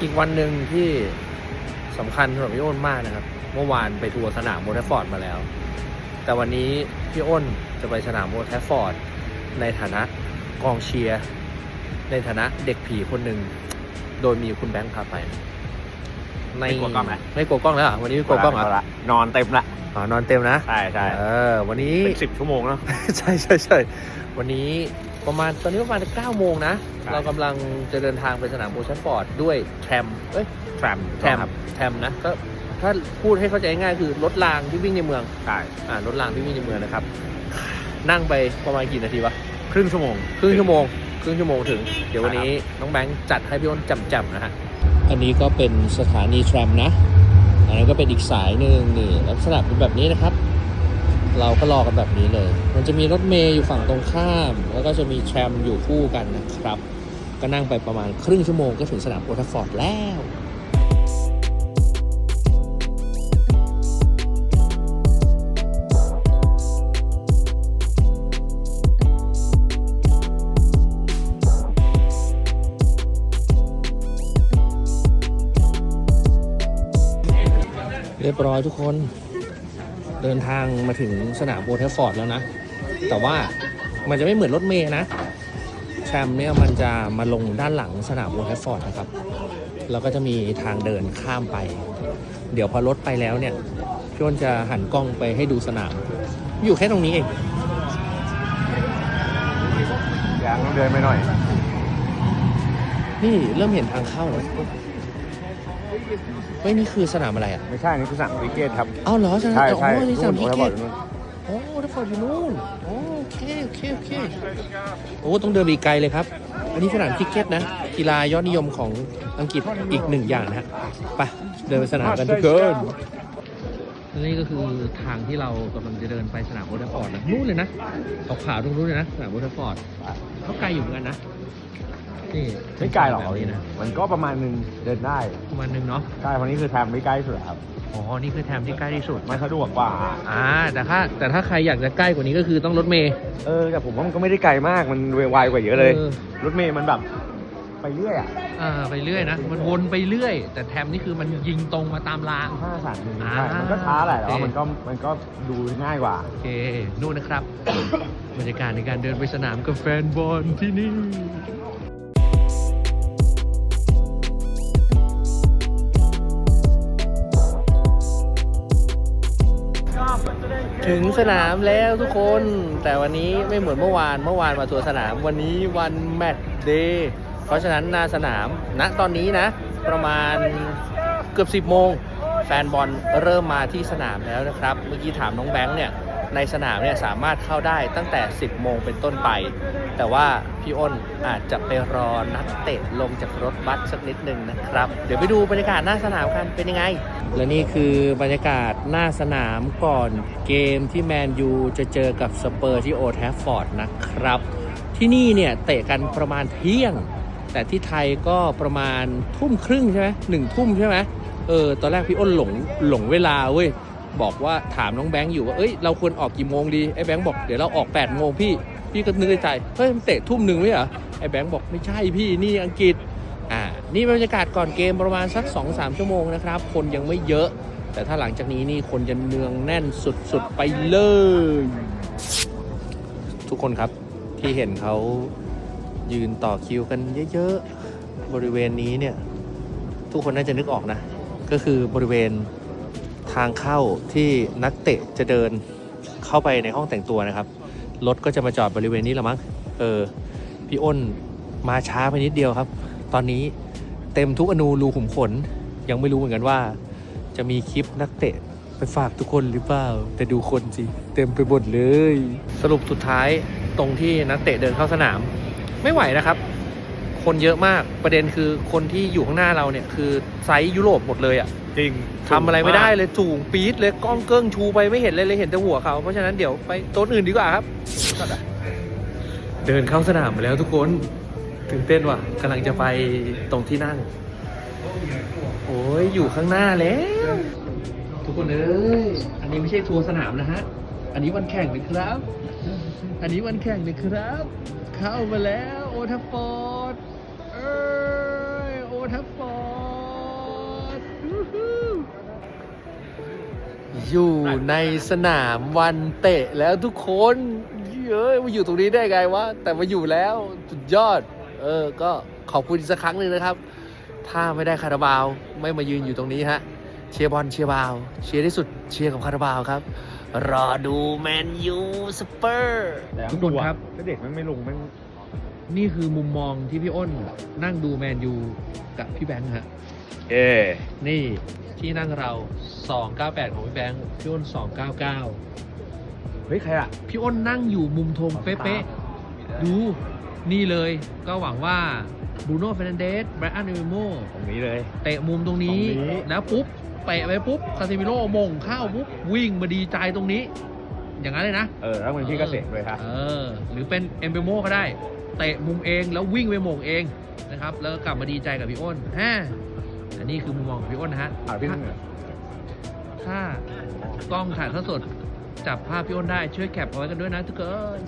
อีกวันหนึ่งที่สำคัญสำหรับพี่อ้นมากนะครับ เมื่อวานไปทัวร์สนามโมเทฟอร์ดมาแล้ว แต่วันนี้พี่อ้นจะไปสนามโมเทฟอร์ดในฐานะกองเชียร์ ในฐานะเด็กผีคนหนึ่ง โดยมีคุณแบงค์พาไป ไม่กลัวกล้องไหมไม่กลัวกล้องแล้วเหรอวันนี้ไม่กลัวกล้องเหรอละนอนเต็มละอ๋อนอนเต็มนะใช่ใช่เออวันนี้เป็นสิบชั่วโมงแล้ว ใช่ใช่ใช่วันนี้ประมาณตอนนี้ประมาณ9โมงนะใช่เรากำลังจะเดินทางไปสนามโบชันฟอร์ดด้วยแทรมเอ้ยแทรมแทรมแทรมนะก็ถ้าพูดให้เข้าใจง่ายๆคือรถรางที่วิ่งในเมืองใช่อ่ารถรางที่วิ่งในเมืองนะครับ นั่งไปประมาณกี่นาทีวะครึ่งชั่วโมงครึ่งชั่วโมงครึ่งชั่วโมงถึง เดี๋ยววันนี้น้องแบงค์จัดให้พี่อ้นจำๆนะฮะ อันนี้ก็เป็นสถานีแทรมนะ อันนี้นก็เป็นอีกสายหนึ่งนี่ลักษณะเป็นแบบนี้นะครับ เราก็รอกันแบบนี้เลย มันจะมีรถเมย์อยู่ฝั่งตรงข้าม แล้วก็จะมีแทรมอยู่คู่กันนะครับ ก็นั่งไปประมาณครึ่งชั่วโมงก็ถึงสนามโอทัฟอร์ดแล้ว รียบร้อยทุกคน เดินทางมาถึงสนามโอเทฟฟอร์ดแล้วนะ แต่ว่ามันจะไม่เหมือนรถเมย์นะแทรมเนี่ยมันจะมาลงด้านหลังสนามโอเทฟฟอร์ดนะครับ แล้วก็จะมีทางเดินข้ามไป เดี๋ยวพอรถไปแล้วเนี่ยพี่อ้นจะหันกล้องไปให้ดูสนาม อยู่แค่ตรงนี้เองยังต้องเดินไปหน่อย นี่เริ่มเห็นทางเข้าแล้ว เฮ้ยนี่คือสนามอะไรอะไม่ใช่นี่คือสนามคริกเก็ตครับเอ้าเหรอสนามใช่อ๋ใช่อนี่สนามนู่พินเกโอตเทฟอร์ดนู่นโอ้ทัฟฟอร์ดอยู่นู่นโอเคโอเคโอเคโอ้ต้องเดินไปอีกไกลเลยครับ อันนี้สนามคริกเก็ตนะ กีฬายอดนิยมของอังกฤษอีกหนึ่งอย่างนะฮะไปเดินไปสนามกันทุกคนนี่ก็คือทางที่เรากำลังจะเดินไปสนามโอเทฟอร์ดนะนู่นเลยนะขาวๆตรงนู้นเลยนะสนามโอเทฟอร์ดเขาไกลอยู่เหมือนกันนะ นี่ไม่ไกลหรอกแบบนี้นะมันก็ประมาณนึงเดินได้ประมาณนึงเนาะใช่เพราะนี่คือแทรมไม่ใกล้สุดครับ อ๋อนี่คือแทมที่ใกล้ที่สุดมันสะดวกกว่า อ่าแต่ถ้าแต่ถ้าใครอยากจะใกล้กว่านี้ก็คือต้องรถเมย์เออแต่ผมว่ามันก็ไม่ได้ไกลมากมันไวกว่าเยอะเลย ออรถเมย์มันแบบไปเรื่อยอะอ่าไปเรื่อยนะมันวนไปเรื่อย แต่แทมนี่คือมันยิงตรงมาตามราง ห้าสามหนึ่งอ่าใช่มันก็ช้าแหละแต่ว่าโอเค มันก็มันก็ดูง่ายกว่า โอเคนู่นนะครับ บรรยากาศในการเดินไปสนามกับแฟนบอลที่นี่ ถึงสนามแล้วทุกคน แต่วันนี้ไม่เหมือนเมื่อวาน เมื่อวานมาตัวสนาม วันนี้วันแมตช์เดย์ เพราะฉะนั้นหน้าสนาม ณ ตอนนี้นะ ประมาณเกือบ 10 โมง แฟนบอลเริ่มมาที่สนามแล้วนะครับ เมื่อกี้ถามน้องแบงค์เนี่ย ในสนามเนี่ยสามารถเข้าได้ตั้งแต่ 10 โมงเป็นต้นไป แต่ว่าพี่อ้นอาจจะไปรอนักเตะลงจากรถบัสสักนิดนึงนะครับ เดี๋ยวไปดูบรรยากาศหน้าสนามกันเป็นยังไง และนี่คือบรรยากาศหน้าสนามก่อนเกมที่แมนยูจะเจอกับสเปอร์ที่โอแทฟฟอร์ดนะครับ ที่นี่เนี่ยเตะกันประมาณเที่ยง แต่ที่ไทยก็ประมาณทุ่มครึ่งใช่ไหมหนึ่งทุ่มใช่ไหมเออตอนแรกพี่อ้นหลงหลงเวลาเว้ย บอกว่าถามน้องแบงค์อยู่ว่าเอ้ยเราควรออกกี่โมงดีไอ้แบงค์บอกเดี๋ยวเราออก8ปดโมงพี่พี่ก็นึกในใจเฮ้ยมันเตะทุ่มหนึ่งไหม่เหรอไอ้แบงค์บอกไม่ใช่พี่นี่อังกฤษอ่านี่บรรยากาศก่อนเกมประมาณสัก 2-3 ชั่วโมงนะครับคนยังไม่เยอะ แต่ถ้าหลังจากนี้นี่คนจะเนืองแน่นสุดๆไปเลย ทุกคนครับที่เห็นเขายืนต่อคิวกันเยอะๆบริเวณนี้เนี่ยทุกคนน่าจะนึกออกนะ ก็คือบริเวณ ทางเข้าที่นักเตะจะเดินเข้าไปในห้องแต่งตัวนะครับ รถก็จะมาจอดบริเวณนี้ละมั้ง เออ พี่อ้นมาช้าไปนิดเดียวครับ ตอนนี้เต็มทุกอนูรูขุมขน ยังไม่รู้เหมือนกันว่า จะมีคลิปนักเตะไปฝากทุกคนหรือเปล่า แต่ดูคนสิ เต็มไปหมดเลย สรุปสุดท้ายตรงที่นักเตะเดินเข้าสนาม ไม่ไหวนะครับ คนเยอะมากประเด็นคือคนที่อยู่ข้างหน้าเราเนี่ยคือไซส์ยุโรปหมดเลยอะจริงทำอะไรไม่ได้เลยสูงปี๊ดเลยกล้องเกิ้งชูไปไม่เห็นเลยเลยเห็นแต่หัวเขา เพราะฉะนั้นเดี๋ยวไปโต๊ะอื่นดีกว่าครับ เดินเข้าสนามมาแล้วทุกคนตื่นเต้นว่ะกำลังจะไปตรงที่นั่ง โอ้ยอยู่ข้างหน้าแล้ว ทุกคนเอ้ยอันนี้ไม่ใช่ทัวร์สนามนะฮะ อันนี้วันแข่งนะครับ อันนี้วันแข่งนะครับ เข้ามาแล้ว โอทัฟฟอร์ด ลทัฟฟอร์ดอยู่ในสนามวันเตะแล้วทุกคนเยอะมาอยู่ตรงนี้ได้ไงวะ แต่มาอยู่แล้วสุดยอด เออ ก็ขอบคุณอีกสักครั้งหนึ่งนะครับ ถ้าไม่ได้คาราบาว ไม่มายืนอยู่ตรงนี้ฮะ เชียร์บอลเชียร์บาว เชียร์ที่สุดเชียร์กับคาราบาวครับ รอดูแมนยูสเปอร์ ทุกคนครับ เด็กมันไม่ลงมัน นี่คือมุมมองที่พี่อ้นนั่งดูแมนยูกับพี่แบงค์ฮะ เอนี่ที่นั่งเรา 298 ของพี่แบงค์พี่อ้น 299 เฮ้ย ใครอะ พี่อ้นนั่งอยู่มุมธงเป๊ะๆดูนี่เลยก็หวังว่าบรูโน่เฟรนเดสไบรอันเอเมโมตรงนี้เลย เตะมุมตรงนี้ตรงนี้ แล้วปุ๊บเตะไปปุ๊บคาซิมิโร่มงเข้าปุ๊บวิ่งมาดีใจตรงนี้ อย่างนั้นเลยนะ เออ แล้วมันพี่เกษมเลยฮะเออ หรือเป็นเอมเบโมก็ได้ เตะมุมเองแล้ววิ่งไปหมงเองนะครับ แล้วก็กลับมาดีใจกับพี่อ้นฮะอันนี้คือมุมมองของพี่อ้นนะฮะอ่าพี่ถ้าถ้ากล้องถ่ายทอดสดจับภาพพี่อ้นได้ช่วยแคปเอาไว้กันด้วยนะทุกคน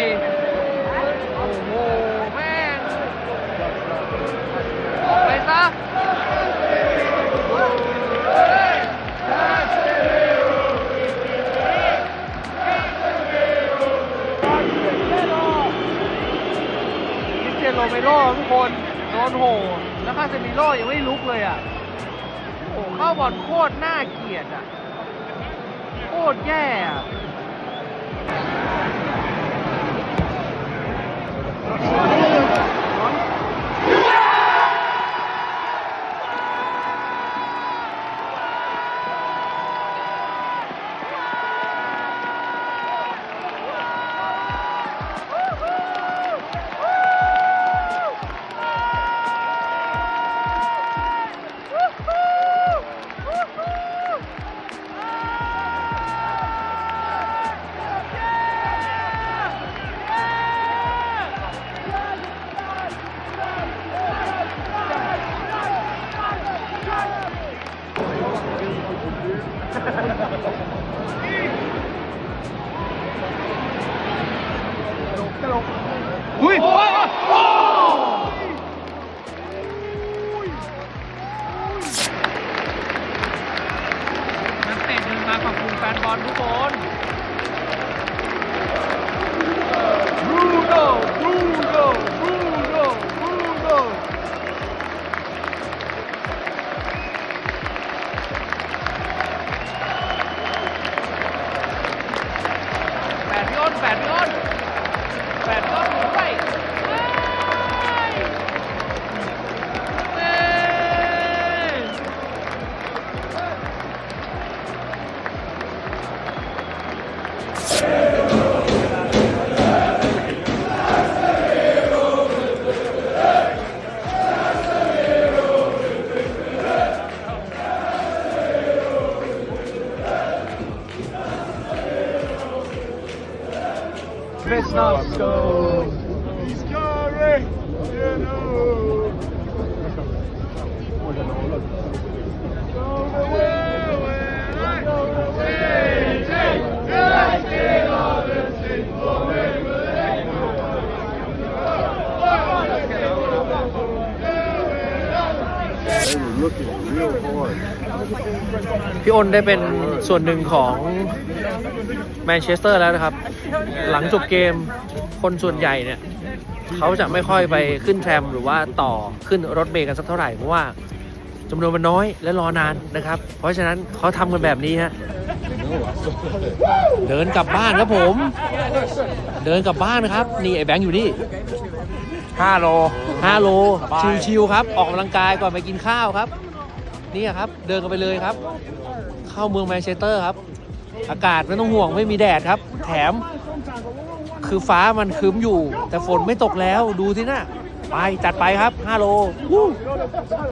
โอ้โหแม่งออกไปซะคริสเตียโนเมโลทุกคนโดนโหแล้วคาเซมิโลยังไม่ลุกเลยอะโอ้โหเข้าบอลโคตรน่าเกลียดอะ โคตรแย่อะ อุ้ยนักเตะเดินมาขอบคุณแฟนบอลทุกคน พี่อ้นได้เป็นส่วนหนึ่งของแมนเชสเตอร์แล้วนะครับ หลังจบเกมคนส่วนใหญ่เนี่ยเขาจะไม่ค่อยไปขึ้นแทรมหรือว่าต่อขึ้นรถเมล์กันสักเท่าไหร่เพราะว่าจำนวนมันน้อยและรอนานนะครับ เพราะฉะนั้นเขาทำกันแบบนี้ฮะเดินกลับบ้านครับผม เดินกลับบ้านครับ นี่ไอ้แบงค์อยู่นี่5โล5 5โลสบายชิวๆครับ ออกกำลังกายก่อนไปกินข้าวครับ นี่ครับ เดินกันไปเลยครับ เข้าเมืองแมนเชสเตอร์ครับ อากาศไม่ต้องห่วงไม่มีแดดครับ แถมคือฟ้ามันคืมอยู่ แต่ฝนไม่ตกแล้วดูที่น่ะไปจัดไปครับ5โล